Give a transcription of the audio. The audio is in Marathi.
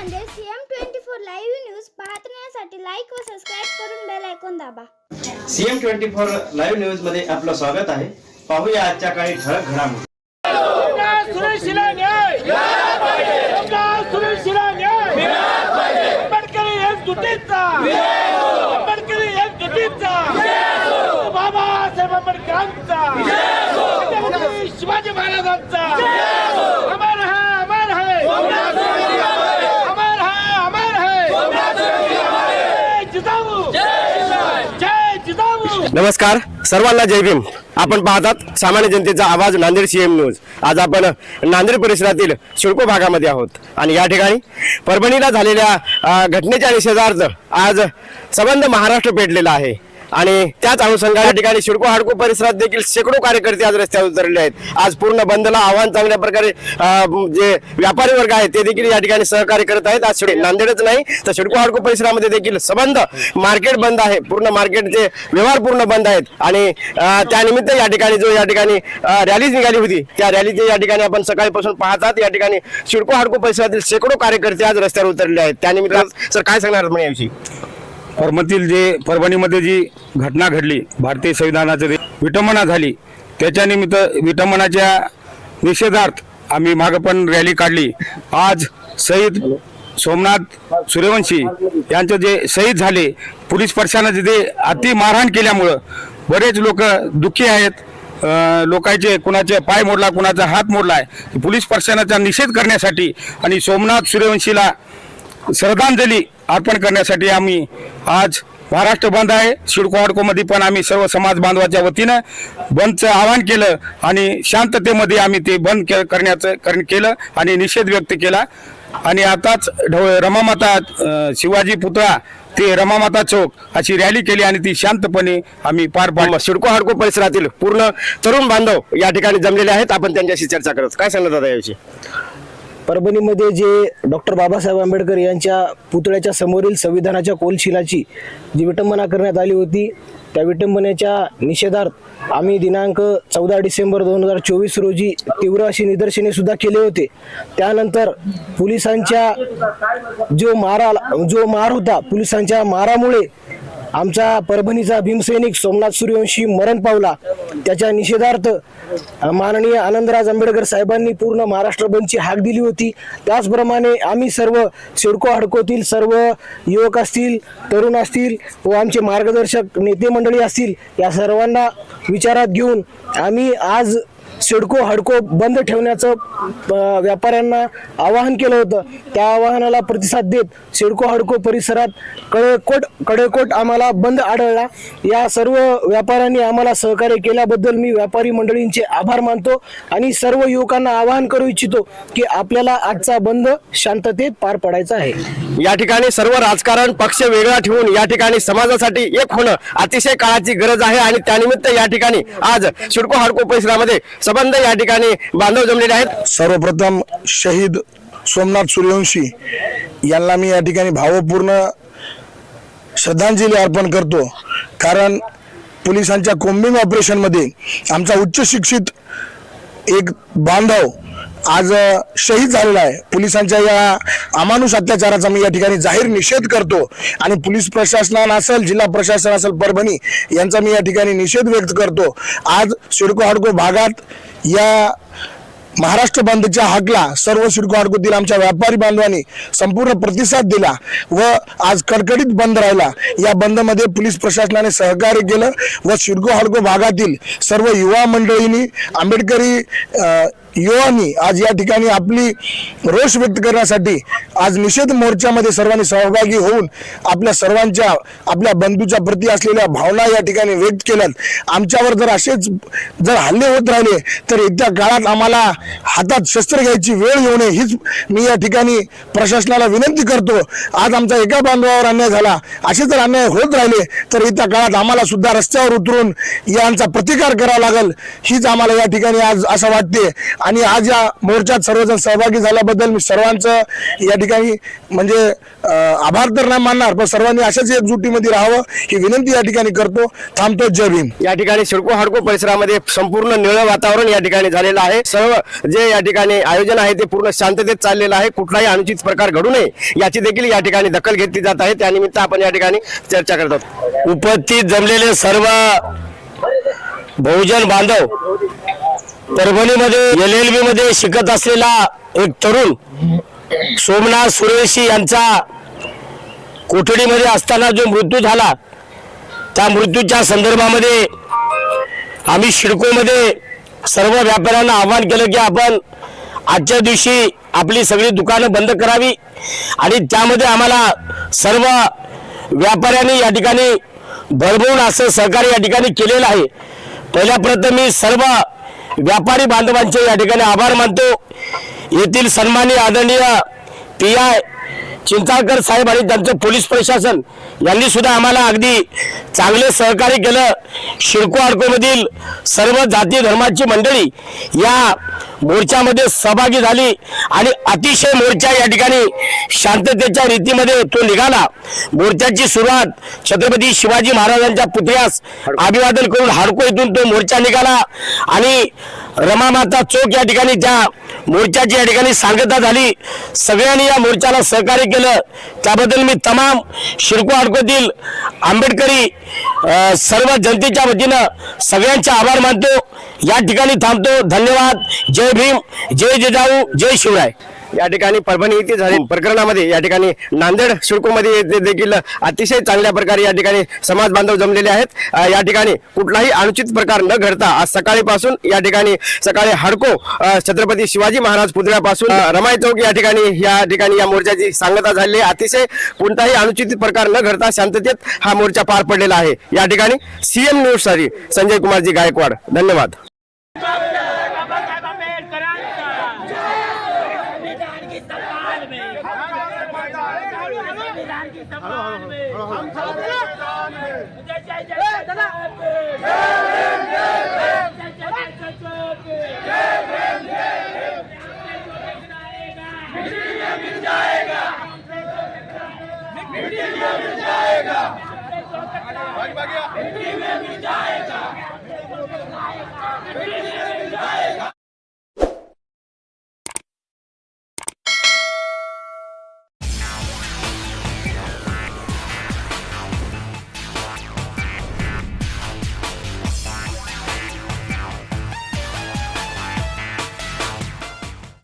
Nanded CM twenty four live news पाहण्यासाठी लाईक व सबस्क्राईब करून बेल ऐकून दाबा. सीएम ट्वेंटी फोर लाईव्ह न्यूजमध्ये आपलं स्वागत आहे. पाहूया आजच्या काही ठळक घडामोडी. बाबासाहेब आंबेडकरांचा. छत्रपती शिवाजी महाराजांचा अमर है अमर है अमर है अमर है जय जिजाऊ जय जिजाऊ नमस्कार सर्वांना जय भीम. आपण पाहतात सामान्य जनतेचा आवाज नांदेड सीएम न्यूज आज आपण नांदेड परिसरातील शिडको भागामध्ये आहोत. आणि या ठिकाणी परभणीला झालेल्या घटनेच्या निषेधार्थ आज संबंध महाराष्ट्र पेटलेला आहे. आणि त्याच अनुषंगाने या ठिकाणी शिडको हाडको परिसरात देखील शेकडो कार्यकर्ते आज रस्त्यावर उतरले आहेत. आज पूर्ण बंदला आव्हान चांगल्या प्रकारे जे व्यापारी वर्ग आहे ते देखील या ठिकाणी सहकार्य करत आहेत. आज नांदेडच नाही तर शिडको हाडको परिसरामध्ये देखील संबंध मार्केट बंद आहे. पूर्ण मार्केटचे व्यवहार पूर्ण बंद आहेत. आणि त्यानिमित्त या ठिकाणी जो या ठिकाणी रॅली निघाली होती त्या रॅलीचे या ठिकाणी आपण सकाळपासून पाहतात. या ठिकाणी शिडको हाडको परिसरातील शेकडो कार्यकर्ते आज रस्त्यावर उतरले आहेत. त्यानिमित्त सर काय सांगणार याविषयी? परमतील जे परभणीमध्ये जी घटना घडली भारतीय संविधानाचं जे विटंबना झाली त्याच्यानिमित्त विटंबनाच्या निषेधार्थ आम्ही मागं पण रॅली काढली. आज शहीद सोमनाथ सूर्यवंशी यांचं जे शहीद झाले पोलीस पक्षानं जे अति मारहाण केल्यामुळं बरेच लोक दुःखी आहेत. लोकांचे कुणाचे पाय मोडला कुणाचा हात मोडला आहे. पोलीस प्रशासनाचा निषेध करण्यासाठी आणि सोमनाथ सूर्यवंशीला श्रद्धांजली अर्पण करण्यासाठी आम्ही आज महाराष्ट्र बंद आहे. सिडको हडकोमध्ये पण आम्ही सर्व समाज बांधवाच्या वतीनं बंदचं आवाहन केलं आणि शांततेमध्ये आम्ही ते बंद के करण्याचं करण केलं आणि निषेध व्यक्त केला. आणि आताच ढव रमामाता शिवाजी पुतळा ते रमामाता चौक अशी रॅली केली आणि ती शांतपणे आम्ही पार पाडलो. शिडको हाडको परिसरातील पूर्ण तरुण बांधव या ठिकाणी जमलेले आहेत. आपण त्यांच्याशी चर्चा करत काय सांगत दादा याविषयी? परभणीमध्ये जे डॉक्टर बाबासाहेब आंबेडकर यांच्या पुतळ्याच्या समोरील संविधानाच्या कोलशिलाची जी विटंबना करण्यात आली होती त्या विटंबनेच्या निषेधार्थ आम्ही दिनांक चौदा डिसेंबर दोन हजार चोवीस रोजी तीव्र अशी निदर्शने सुद्धा केले होते. त्यानंतर पोलिसांच्या जो मारा जो मार होता पोलिसांच्या मारामुळे आमचा परभणीचा भीमसैनिक सोमनाथ सूर्यवंशी मरण पावला. त्याच्या निषेधार्थ माननीय आनंदराज आंबेडकर साहेबांनी पूर्ण महाराष्ट्र बंदची हाक दिली होती. त्याचप्रमाणे आम्ही सर्व सिडको हडकोतील सर्व युवक असतील तरुण असतील व आमचे मार्गदर्शक नेते मंडळी असतील या सर्वांना विचारात घेऊन आम्ही आज सिडको हडको बंद ठेवण्याचं व्यापाऱ्यांना आवाहन केलं होतं. त्या आवाहनाला प्रतिसाद देत सिडको हडको परिसरात कडेकोट कडेकोट आम्हाला बंद आढळला. या सर्व व्यापाऱ्यांनी आम्हाला सहकार्य केल्याबद्दल मी व्यापारी मंडळींचे आभार मानतो आणि सर्व युवकांना आवाहन करू इच्छितो की आपल्याला आजचा बंद शांततेत पार पडायचा आहे. या ठिकाणी सर्व राजकारण पक्ष वेगळा ठेवून या ठिकाणी समाजासाठी एक होणं अतिशय काळाची गरज आहे आणि त्यानिमित्त या ठिकाणी आज शिडको हडको परिसरामध्ये संबंध या ठिकाणी बांधव जमलेले आहेत. सर्वप्रथम शहीद सोमनाथ सूर्यवंशी यांना मी या ठिकाणी भावपूर्ण श्रद्धांजली अर्पण करतो. कारण पोलिसांच्या कोम्बिंग ऑपरेशनमध्ये आमचा उच्च शिक्षित एक बांधव आज शहीद झालेला आहे. पोलिसांच्या या अमानुष अत्याचाराचा मी या ठिकाणी जाहीर निषेध करतो. आणि पोलीस प्रशासन असेल जिल्हा प्रशासन असेल परभणी यांचा मी या ठिकाणी निषेध व्यक्त करतो. आज सिडको हाडको भागात या महाराष्ट्र बंदच्या हाकला सर्व सिडको हाडकोतील आमच्या व्यापारी बांधवांनी संपूर्ण प्रतिसाद दिला व आज कडकडीत बंद राहिला. या बंदमध्ये पोलीस प्रशासनाने सहकार्य केलं व सिडको हाडको भागातील सर्व युवा मंडळींनी आंबेडकरी युवांनी आज या ठिकाणी आपली रोष व्यक्त करण्यासाठी आज निषेध मोर्चामध्ये सर्वांनी सहभागी होऊन आपल्या सर्वांच्या आपल्या बंधूच्या प्रती असलेल्या भावना या ठिकाणी व्यक्त केल्यात. आमच्यावर जर असेच जर हल्ले होत राहिले तर येत्या काळात आम्हाला हातात शस्त्र घ्यायची वेळ येऊ नये हीच मी या ठिकाणी प्रशासनाला विनंती करतो. आज आमचा एका बांधवावर अन्याय झाला असे जर अन्याय होत राहिले तर येत्या काळात आम्हाला सुद्धा रस्त्यावर उतरून यांचा प्रतिकार करावा लागेल हीच आम्हाला या ठिकाणी आज असं वाटते. आणि आज या मोर्चात सर्वजण सहभागी झाल्याबद्दल मी सर्वांचं या ठिकाणी म्हणजे आभार तर नाही मानणार पण सर्वांनी अशाच एकजुटीमध्ये राहावं ही विनंती या ठिकाणी करतो. थांबतो जय भीम. या ठिकाणी शिडको हाडको परिसरामध्ये संपूर्ण निळं वातावरण या ठिकाणी झालेलं आहे. सर्व जे या ठिकाणी आयोजन आहे ते पूर्ण शांततेत चाललेलं आहे. कुठलाही अनुचित प्रकार घडू नये याची देखील या ठिकाणी दखल घेतली जात आहे. त्यानिमित्त आपण या ठिकाणी चर्चा करत आहोत. उपस्थित जमलेले सर्व बहुजन बांधव परभणीमध्ये एल एल बी मध्ये शिकत असलेला एक तरुण सोमनाथ सुरेशी यांचा कोठडीमध्ये असताना जो मृत्यू झाला त्या मृत्यूच्या संदर्भामध्ये आम्ही शिडकोमध्ये सर्व व्यापाऱ्यांना आवाहन केलं की आपण आजच्या दिवशी आपली सगळी दुकानं बंद करावी आणि त्यामध्ये आम्हाला सर्व व्यापाऱ्यांनी या ठिकाणी भरभरून असं सहकार्य या ठिकाणी केलेलं आहे. पहिल्या प्रथम मी सर्व व्यापारी बांधवांचे या ठिकाणी आभार मानतो. येथील सन्मानी आदरणीय पी आय चिंचाळकर साहेब आणि त्यांचं पोलीस प्रशासन यांनी सुद्धा आम्हाला अगदी चांगले सहकार्य केलं. शिडको अडकोमधील सर्व जाती धर्माची मंडळी या मोर्चामध्ये सहभागी झाली आणि अतिशय मोर्चा या ठिकाणी शांततेच्या रीतीमध्ये तो निघाला. मोर्चाची सुरुवात छत्रपती शिवाजी महाराजांच्या पुतळ्यास अभिवादन करून हाडको इथून तो मोर्चा निघाला आणि रमामाता चौक या ठिकाणी त्या मोर्चाची या ठिकाणी सांगता झाली. सगळ्यांनी या मोर्चाला सहकार्य केलं. त्याबद्दल मी तमाम शिरको अडकोतील आंबेडकरी सर्व जनतेच्या वतीनं सगळ्यांचे आभार मानतो. या ठिकाणी थांबतो. धन्यवाद. जय भीम. जय जिजाऊ. जय शिवराय. या ठिकाणी परभणी येथे झाले प्रकरणामध्ये या ठिकाणी नांदेड शिडकोमध्ये देखील अतिशय चांगल्या प्रकारे या ठिकाणी समाज बांधव जमलेले आहेत. या ठिकाणी कुठलाही अनुचित प्रकार न घडता आज सकाळीपासून या ठिकाणी सकाळी हडको छत्रपती शिवाजी महाराज पुतळ्यापासून अ, रमाई चौक या ठिकाणी या ठिकाणी या मोर्चाची सांगता झाली आहे. अतिशय कोणताही अनुचित प्रकार न घडता शांततेत हा मोर्चा पार पडलेला आहे. या ठिकाणी सीएम न्यूजसाठी संजय कुमारजी गायकवाड. धन्यवाद बाबासाहेब आंबेडकरांचा संविधान की संभाल में संविधान की संभाल में जय जय जय दादा जय जय जय जाएगा